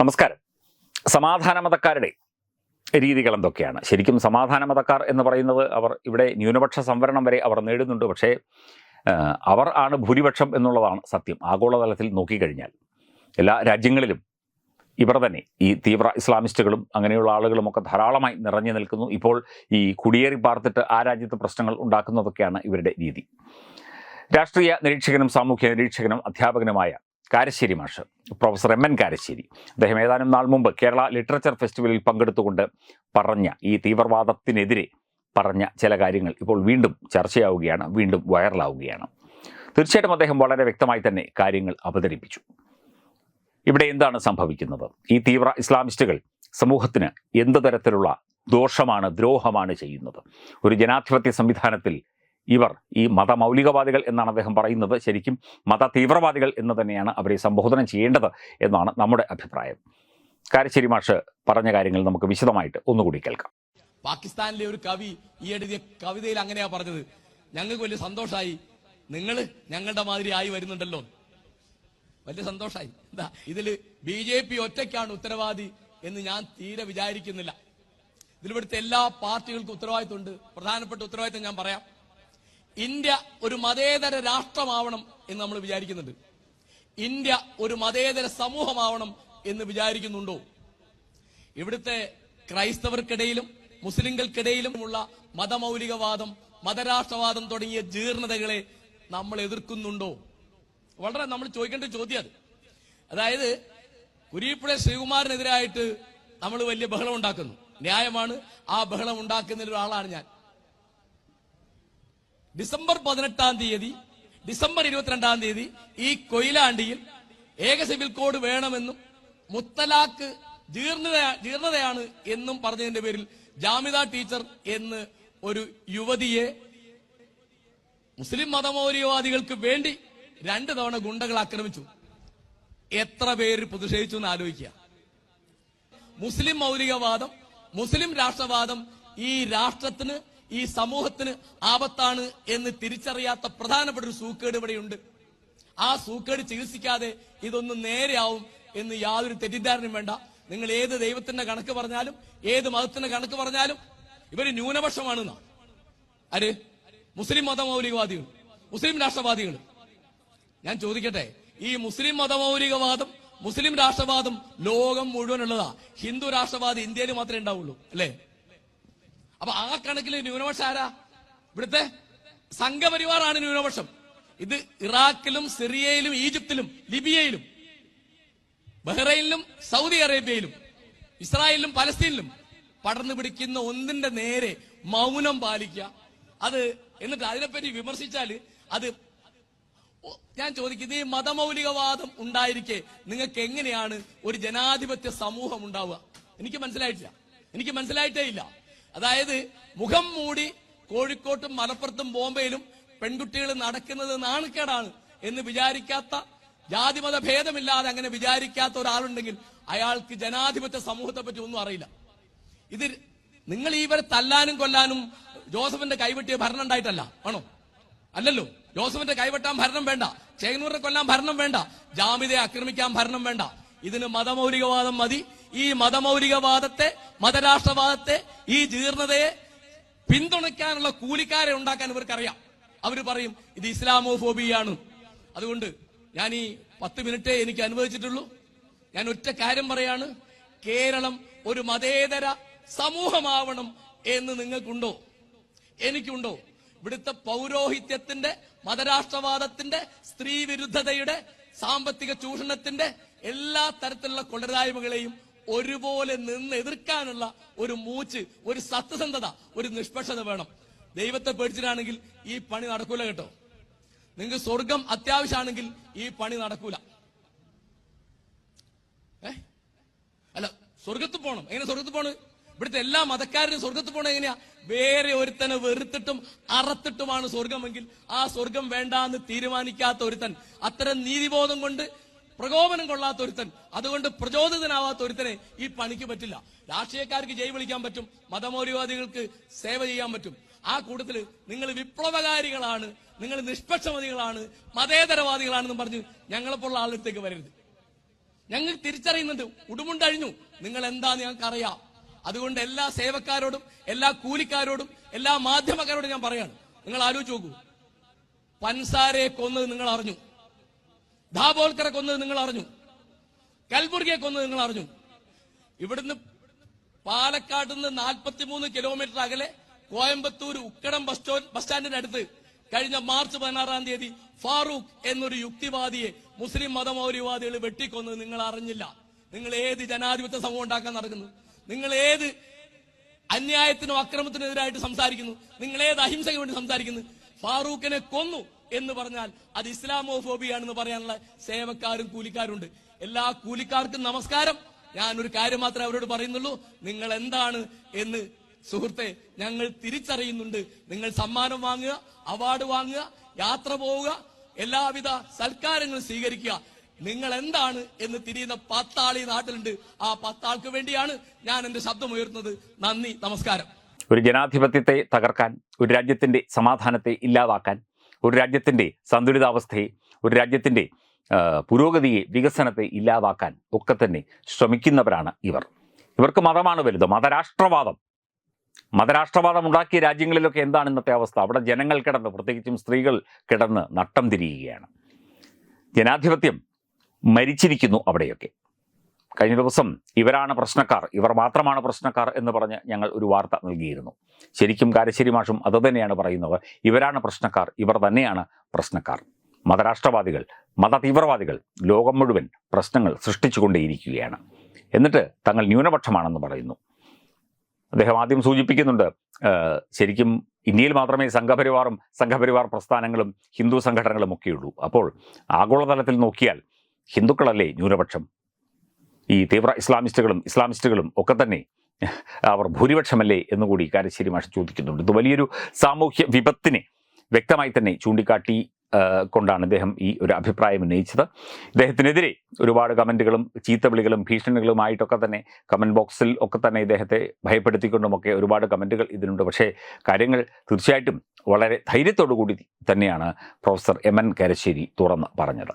നമസ്കാരം. സമാധാന മതക്കാരുടെ രീതികൾ എന്തൊക്കെയാണ്? ശരിക്കും സമാധാന മതക്കാർ എന്ന് പറയുന്നത് അവർ ഇവിടെ ന്യൂനപക്ഷ സംവരണം വരെ അവർ നേടുന്നുണ്ട്. പക്ഷേ അവർ ആണ് ഭൂരിപക്ഷം എന്നുള്ളതാണ് സത്യം. ആഗോളതലത്തിൽ നോക്കിക്കഴിഞ്ഞാൽ എല്ലാ രാജ്യങ്ങളിലും ഇവർ തന്നെ ഈ തീവ്ര ഇസ്ലാമിസ്റ്റുകളും അങ്ങനെയുള്ള ആളുകളുമൊക്കെ ധാരാളമായി നിറഞ്ഞു നിൽക്കുന്നു. ഇപ്പോൾ ഈ കുടിയേറി പാർത്തിട്ട് ആ രാജ്യത്ത് പ്രശ്നങ്ങൾ ഉണ്ടാക്കുന്നതൊക്കെയാണ് ഇവരുടെ രീതി. രാഷ്ട്രീയ നിരീക്ഷകനും സാമൂഹ്യ നിരീക്ഷകനും അധ്യാപകനുമായ കാരശ്ശേരി മാഷ് പ്രൊഫസർ എം എൻ കാരശ്ശേരി. അദ്ദേഹം ഏതാനും നാൾ മുമ്പ് കേരള ലിറ്ററേച്ചർ ഫെസ്റ്റിവലിൽ പങ്കെടുത്തുകൊണ്ട് പറഞ്ഞ ഈ തീവ്രവാദത്തിനെതിരെ പറഞ്ഞ ചില കാര്യങ്ങൾ ഇപ്പോൾ വീണ്ടും ചർച്ചയാവുകയാണ് വീണ്ടും വൈറലാവുകയാണ്. തീർച്ചയായിട്ടും അദ്ദേഹം വളരെ വ്യക്തമായി തന്നെ കാര്യങ്ങൾ അവതരിപ്പിച്ചു. ഇവിടെ എന്താണ് സംഭവിക്കുന്നത്? ഈ തീവ്ര ഇസ്ലാമിസ്റ്റുകൾ സമൂഹത്തിന് എന്ത് തരത്തിലുള്ള ദോഷമാണ് ദ്രോഹമാണ് ചെയ്യുന്നത്? ഒരു ജനാധിപത്യ സംവിധാനത്തിൽ ഇവർ ഈ മതമൗലികവാദികൾ എന്നാണ് അദ്ദേഹം പറയുന്നത്. ശരിക്കും മത തീവ്രവാദികൾ എന്ന് തന്നെയാണ് അവരെ സംബോധന ചെയ്യേണ്ടത് എന്നാണ് നമ്മുടെ അഭിപ്രായം. കാരശ്ശേരി മാഷ് പറഞ്ഞ കാര്യങ്ങൾ നമുക്ക് വിശദമായിട്ട് ഒന്നുകൂടി കേൾക്കാം. പാകിസ്ഥാനിലെ ഒരു കവി ഈ എഴുതിയ കവിതയിൽ അങ്ങനെയാ പറഞ്ഞത്. ഞങ്ങൾക്ക് വലിയ സന്തോഷമായി നിങ്ങൾ ഞങ്ങളുടെ മാതിരി ആയി വരുന്നുണ്ടല്ലോ. വലിയ സന്തോഷമായി എന്താ? ഇതിൽ ബി ജെ പി ഒറ്റയ്ക്കാണ് ഉത്തരവാദി എന്ന് ഞാൻ തീരെ വിചാരിക്കുന്നില്ല. ഇതിലിവിടുത്തെ എല്ലാ പാർട്ടികൾക്കും ഉത്തരവാദിത്തമുണ്ട് പ്രധാനപ്പെട്ട ഉത്തരവാദിത്വം ഞാൻ പറയാം. ഇന്ത്യ ഒരു മതേതര രാഷ്ട്രമാവണം എന്ന് നമ്മൾ വിചാരിക്കുന്നുണ്ട്. ഇന്ത്യ ഒരു മതേതര സമൂഹമാവണം എന്ന് വിചാരിക്കുന്നുണ്ടോ? ഇവിടുത്തെ ക്രൈസ്തവർക്കിടയിലും മുസ്ലിങ്ങൾക്കിടയിലുമുള്ള മതമൗലികവാദം മതരാഷ്ട്രവാദം തുടങ്ങിയ ജീർണതകളെ നമ്മൾ എതിർക്കുന്നുണ്ടോ? വളരെ നമ്മൾ ചോദിക്കേണ്ട ചോദ്യം അത്. അതായത് കുരീപ്പുഴ ശ്രീകുമാറിനെതിരായിട്ട് നമ്മൾ വലിയ ബഹളം ഉണ്ടാക്കുന്നു. ന്യായമാണ് ആ ബഹളം ഉണ്ടാക്കുന്ന ഒരാളാണ് ഞാൻ. ഡിസംബർ പതിനെട്ടാം തീയതി ഡിസംബർ ഇരുപത്തിരണ്ടാം തീയതി ഈ കൊയിലാണ്ടിയിൽ ഏക സിവിൽ കോഡ് വേണമെന്നും മുത്തലാക്ക് ജീർണത ജീർണതയാണ് എന്നും പറഞ്ഞതിന്റെ പേരിൽ ജാമിദ ടീച്ചർ എന്ന് ഒരു യുവതിയെ മുസ്ലിം മതമൗലികവാദികൾക്ക് വേണ്ടി രണ്ട് തവണ ഗുണ്ടകൾ ആക്രമിച്ചു. എത്ര പേര് പ്രതിഷേധിച്ചു എന്ന് ആലോചിക്കുക. മുസ്ലിം മൗലികവാദം മുസ്ലിം രാഷ്ട്രവാദം ഈ രാഷ്ട്രത്തിന് ഈ സമൂഹത്തിന് ആപത്താണ് എന്ന് തിരിച്ചറിയാത്ത പ്രധാനപ്പെട്ട ഒരു സൂക്കേട് ഇവിടെയുണ്ട്. ആ സൂക്കേട് ചികിത്സിക്കാതെ ഇതൊന്നും നേരെയാവും എന്ന് യാതൊരു തെറ്റിദ്ധാരണയും വേണ്ട. നിങ്ങൾ ഏത് ദൈവത്തിന്റെ കണക്ക് പറഞ്ഞാലും ഏത് മതത്തിന്റെ കണക്ക് പറഞ്ഞാലും ഇവർ ന്യൂനപക്ഷമാണ് ആര്? മുസ്ലിം മതമൗലികവാദികൾ. മുസ്ലിം രാഷ്ട്രവാദികൾ. ഞാൻ ചോദിക്കട്ടെ ഈ മുസ്ലിം മതമൗലികവാദം മുസ്ലിം രാഷ്ട്രവാദം ലോകം മുഴുവനുള്ളതാ. ഹിന്ദു രാഷ്ട്രവാദം ഇന്ത്യയിൽ മാത്രമേ ഉണ്ടാവുള്ളൂ അല്ലേ? അപ്പൊ ആ കണക്കിൽ ന്യൂനപക്ഷം ആരാ? ഇവിടുത്തെ സംഘപരിവാറാണ് ന്യൂനപക്ഷം. ഇത് ഇറാഖിലും സിറിയയിലും ഈജിപ്തിലും ലിബിയയിലും ബഹ്റൈനിലും സൗദി അറേബ്യയിലും ഇസ്രായേലിലും പലസ്തീനിലും പടർന്നു പിടിക്കുന്ന ഒന്നിന്റെ നേരെ മൗനം പാലിക്കുക. അത് എന്നിട്ട് അതിനെപ്പറ്റി വിമർശിച്ചാൽ അത് ഞാൻ ചോദിക്കുന്നത് ഈ മതമൗലികവാദം ഉണ്ടായിരിക്കെ നിങ്ങൾക്ക് എങ്ങനെയാണ് ഒരു ജനാധിപത്യ സമൂഹം ഉണ്ടാവുക? എനിക്ക് മനസ്സിലായിട്ടില്ല. എനിക്ക് മനസ്സിലായിട്ടേ ഇല്ല. അതായത് മുഖം മൂടി കോഴിക്കോട്ടും മലപ്പുറത്തും ബോംബെയിലും പെൺകുട്ടികൾ നടക്കുന്നത് നാണക്കേടാണ് എന്ന് വിചാരിക്കാത്ത ജാതിമത ഭേദമില്ലാതെ അങ്ങനെ വിചാരിക്കാത്ത ഒരാളുണ്ടെങ്കിൽ അയാൾക്ക് ജനാധിപത്യ സമൂഹത്തെ പറ്റി ഒന്നും അറിയില്ല. ഇത് നിങ്ങൾ ഇവരെ തല്ലാനും കൊല്ലാനും ജോസഫിന്റെ കൈവെട്ടിയ ഭരണം ഉണ്ടായിട്ടല്ല ആണോ? അല്ലല്ലോ. ജോസഫിന്റെ കൈവെട്ടാൻ ഭരണം വേണ്ട ചേങ്ങനൂരിനെ കൊല്ലാൻ ഭരണം വേണ്ട ജാമിതയെ ആക്രമിക്കാൻ ഭരണം വേണ്ട. ഇതിന് മതമൗലികവാദം മതി. ഈ മതമൗലികവാദത്തെ മതരാഷ്ട്രവാദത്തെ ഈ ജീർണതയെ പിന്തുണയ്ക്കാനുള്ള കൂലിക്കാരെ ഉണ്ടാക്കാൻ ഇവർക്കറിയാം. അവർ പറയും ഇത് ഇസ്ലാമോഫോബിയാണ്. അതുകൊണ്ട് ഞാൻ ഈ പത്ത് മിനിറ്റേ എനിക്ക് അനുവദിച്ചിട്ടുള്ളൂ. ഞാൻ ഒറ്റ കാര്യം പറയാണ് കേരളം ഒരു മതേതര സമൂഹമാവണം എന്ന് നിങ്ങൾക്കുണ്ടോ? എനിക്കുണ്ടോ? ഇവിടുത്തെ പൗരോഹിത്യത്തിന്റെ മതരാഷ്ട്രവാദത്തിന്റെ സ്ത്രീ വിരുദ്ധതയുടെ സാമ്പത്തിക ചൂഷണത്തിന്റെ എല്ലാ തരത്തിലുള്ള കൊള്ളരായ്മകളെയും ഒരുപോലെ നിന്ന് എതിർക്കാനുള്ള ഒരു മൂച്ച് ഒരു സത്യസന്ധത ഒരു നിഷ്പക്ഷത വേണം. ദൈവത്തെ പേടിച്ചിട്ടാണെങ്കിൽ ഈ പണി നടക്കൂല കേട്ടോ. നിങ്ങൾക്ക് സ്വർഗം അത്യാവശ്യമാണെങ്കിൽ ഈ പണി നടക്കൂല. ഏ? അല്ല സ്വർഗത്ത് പോണം. എങ്ങനെ സ്വർഗത്ത് പോണ്? ഇവിടുത്തെ എല്ലാ മതക്കാരനും സ്വർഗത്ത് പോണ എങ്ങനെയാ? വേറെ ഒരുത്തനെ വെറുത്തിട്ടും അറത്തിട്ടുമാണ് സ്വർഗമെങ്കിൽ ആ സ്വർഗം വേണ്ടാന്ന് തീരുമാനിക്കാത്ത ഒരുത്തൻ. അത്തരം നീതിബോധം കൊണ്ട് പ്രകോപനം കൊള്ളാത്ത ഒരുത്തൻ അതുകൊണ്ട് പ്രചോദിതനാവാത്ത ഒരുത്തനെ ഈ പണിക്ക് പറ്റില്ല. രാഷ്ട്രീയക്കാർക്ക് ജയ് വിളിക്കാൻ പറ്റും മതമൗലികവാദികൾക്ക് സേവ ചെയ്യാൻ പറ്റും. ആ കൂട്ടത്തിൽ നിങ്ങൾ വിപ്ലവകാരികളാണ് നിങ്ങൾ നിഷ്പക്ഷമതികളാണ് മതേതരവാദികളാണെന്ന് പറഞ്ഞ് ഞങ്ങളെപ്പോലുള്ള ആളുടെത്തേക്ക് വരരുത്. ഞങ്ങൾ തിരിച്ചറിയുന്നുണ്ട് ഉടുമുണ്ടഴിഞ്ഞു നിങ്ങൾ എന്താന്ന് ഞങ്ങൾക്കറിയാം. അതുകൊണ്ട് എല്ലാ സേവക്കാരോടും എല്ലാ കൂലിക്കാരോടും എല്ലാ മാധ്യമക്കാരോടും ഞാൻ പറയാണ്. നിങ്ങൾ ആലോചിച്ച് നോക്കൂ. പൻസാരയെ കൊന്നത് നിങ്ങൾ അറിഞ്ഞു. ധാബോൽക്കറെ കൊന്നത് നിങ്ങൾ അറിഞ്ഞു. കൽബുർഗിയെ കൊന്നത് നിങ്ങൾ അറിഞ്ഞു. ഇവിടുന്ന് പാലക്കാട് നിന്ന് നാൽപ്പത്തിമൂന്ന് കിലോമീറ്റർ അകലെ കോയമ്പത്തൂർ ഉക്കടം ബസ് ബസ് സ്റ്റാൻഡിന്റെ അടുത്ത് കഴിഞ്ഞ മാർച്ച് പതിനാറാം തീയതി ഫാറൂഖ് എന്നൊരു യുക്തിവാദിയെ മുസ്ലിം മതമൗര്യവാദികൾ വെട്ടിക്കൊന്നത് നിങ്ങൾ അറിഞ്ഞില്ല. നിങ്ങൾ ഏത് ജനാധിപത്യ സമൂഹം ഉണ്ടാക്കാൻ നടക്കുന്നു? നിങ്ങൾ ഏത് അന്യായത്തിനും അക്രമത്തിനും എതിരായിട്ട് സംസാരിക്കുന്നു? നിങ്ങൾ ഏത് അഹിംസയ്ക്ക് വേണ്ടി സംസാരിക്കുന്നു? ഫാറൂഖിനെ കൊന്നു. എന്ന് പറഞ്ഞാൽ അത് ഇസ്ലാമോഫോബിയാണെന്ന് പറയാനുള്ള സേവക്കാരും കൂലിക്കാരുണ്ട്. എല്ലാ കൂലിക്കാർക്കും നമസ്കാരം. ഞാൻ ഒരു കാര്യം മാത്രമേ അവരോട് പറയുന്നുള്ളൂ. നിങ്ങൾ എന്താണ് എന്ന് സുഹൃത്തെ ഞങ്ങൾ തിരിച്ചറിയുന്നുണ്ട്. നിങ്ങൾ സമ്മാനം വാങ്ങുക അവാർഡ് വാങ്ങുക യാത്ര പോവുക എല്ലാവിധ സൽക്കാരങ്ങളും സ്വീകരിക്കുക. നിങ്ങൾ എന്താണ് എന്ന് തിരിയുന്ന പത്താൾ ഈ നാട്ടിലുണ്ട്. ആ പത്താൾക്ക് വേണ്ടിയാണ് ഞാൻ എന്റെ ശബ്ദം ഉയർത്തുന്നത് നന്ദി നമസ്കാരം. ഒരു ജനാധിപത്യത്തെ തകർക്കാൻ ഒരു രാജ്യത്തിന്റെ സമാധാനത്തെ ഇല്ലാതാക്കാൻ ഒരു രാജ്യത്തിന്റെ സന്തുലിതാവസ്ഥയെ ഒരു രാജ്യത്തിന്റെ പുരോഗതിയെ വികസനത്തെ ഇല്ലാതാക്കാൻ ഒക്കെ തന്നെ ശ്രമിക്കുന്നവരാണ് ഇവർ. ഇവർക്ക് മതമാണ് വലുത്. മതരാഷ്ട്രവാദം. മതരാഷ്ട്രവാദം ഉണ്ടാക്കിയ രാജ്യങ്ങളിലൊക്കെ എന്താണ് ഇന്നത്തെ അവസ്ഥ? അവിടെ ജനങ്ങൾ കിടന്ന് പ്രത്യേകിച്ചും സ്ത്രീകൾ കിടന്ന് നട്ടം തിരിയുകയാണ്. ജനാധിപത്യം മരിച്ചിരിക്കുന്നു അവിടെയൊക്കെ. കഴിഞ്ഞ ദിവസം ഇവരാണ് പ്രശ്നക്കാർ ഇവർ മാത്രമാണ് പ്രശ്നക്കാർ എന്ന് പറഞ്ഞ് ഞങ്ങൾ ഒരു വാർത്ത നൽകിയിരുന്നു. ശരിക്കും കാരശ്ശേരി മാഷും അത് തന്നെയാണ് പറയുന്നത്. ഇവരാണ് പ്രശ്നക്കാർ ഇവർ തന്നെയാണ് പ്രശ്നക്കാർ. മതരാഷ്ട്രവാദികൾ മത തീവ്രവാദികൾ ലോകം മുഴുവൻ പ്രശ്നങ്ങൾ സൃഷ്ടിച്ചുകൊണ്ടേയിരിക്കുകയാണ്. എന്നിട്ട് തങ്ങൾ ന്യൂനപക്ഷമാണെന്ന് പറയുന്നു. അദ്ദേഹം ആദ്യം സൂചിപ്പിക്കുന്നുണ്ട് ശരിക്കും ഇന്ത്യയിൽ മാത്രമേ സംഘപരിവാറും സംഘപരിവാർ പ്രസ്ഥാനങ്ങളും ഹിന്ദു സംഘടനകളും ഒക്കെയുള്ളൂ. അപ്പോൾ ആഗോളതലത്തിൽ നോക്കിയാൽ ഹിന്ദുക്കളല്ലേ ന്യൂനപക്ഷം? ഈ തീവ്ര ഇസ്ലാമിസ്റ്റുകളും ഇസ്ലാമിസ്റ്റുകളും ഒക്കെ തന്നെ അവർ ഭൂരിപക്ഷമല്ലേ എന്നുകൂടി കാരശ്ശേരി മാഷ് ചോദിക്കുന്നുണ്ട്. ഇത് വലിയൊരു സാമൂഹ്യ വിപത്തിനെ വ്യക്തമായി തന്നെ ചൂണ്ടിക്കാട്ടി കൊണ്ടാണ് അദ്ദേഹം ഈ ഒരു അഭിപ്രായം ഉന്നയിച്ചത്. ഇദ്ദേഹത്തിനെതിരെ ഒരുപാട് കമന്റുകളും ചീത്തവിളികളും ഭീഷണികളുമായിട്ടൊക്കെ തന്നെ കമന്റ് ബോക്സിൽ ഒക്കെ തന്നെ ഇദ്ദേഹത്തെ ഭയപ്പെടുത്തിക്കൊണ്ടുമൊക്കെ ഒരുപാട് കമന്റുകൾ ഇതിനുണ്ട്. പക്ഷേ കാര്യങ്ങൾ തീർച്ചയായിട്ടും വളരെ ധൈര്യത്തോടു കൂടി തന്നെയാണ് പ്രൊഫസർ എം എൻ കരശ്ശേരി തുറന്ന് പറഞ്ഞത്.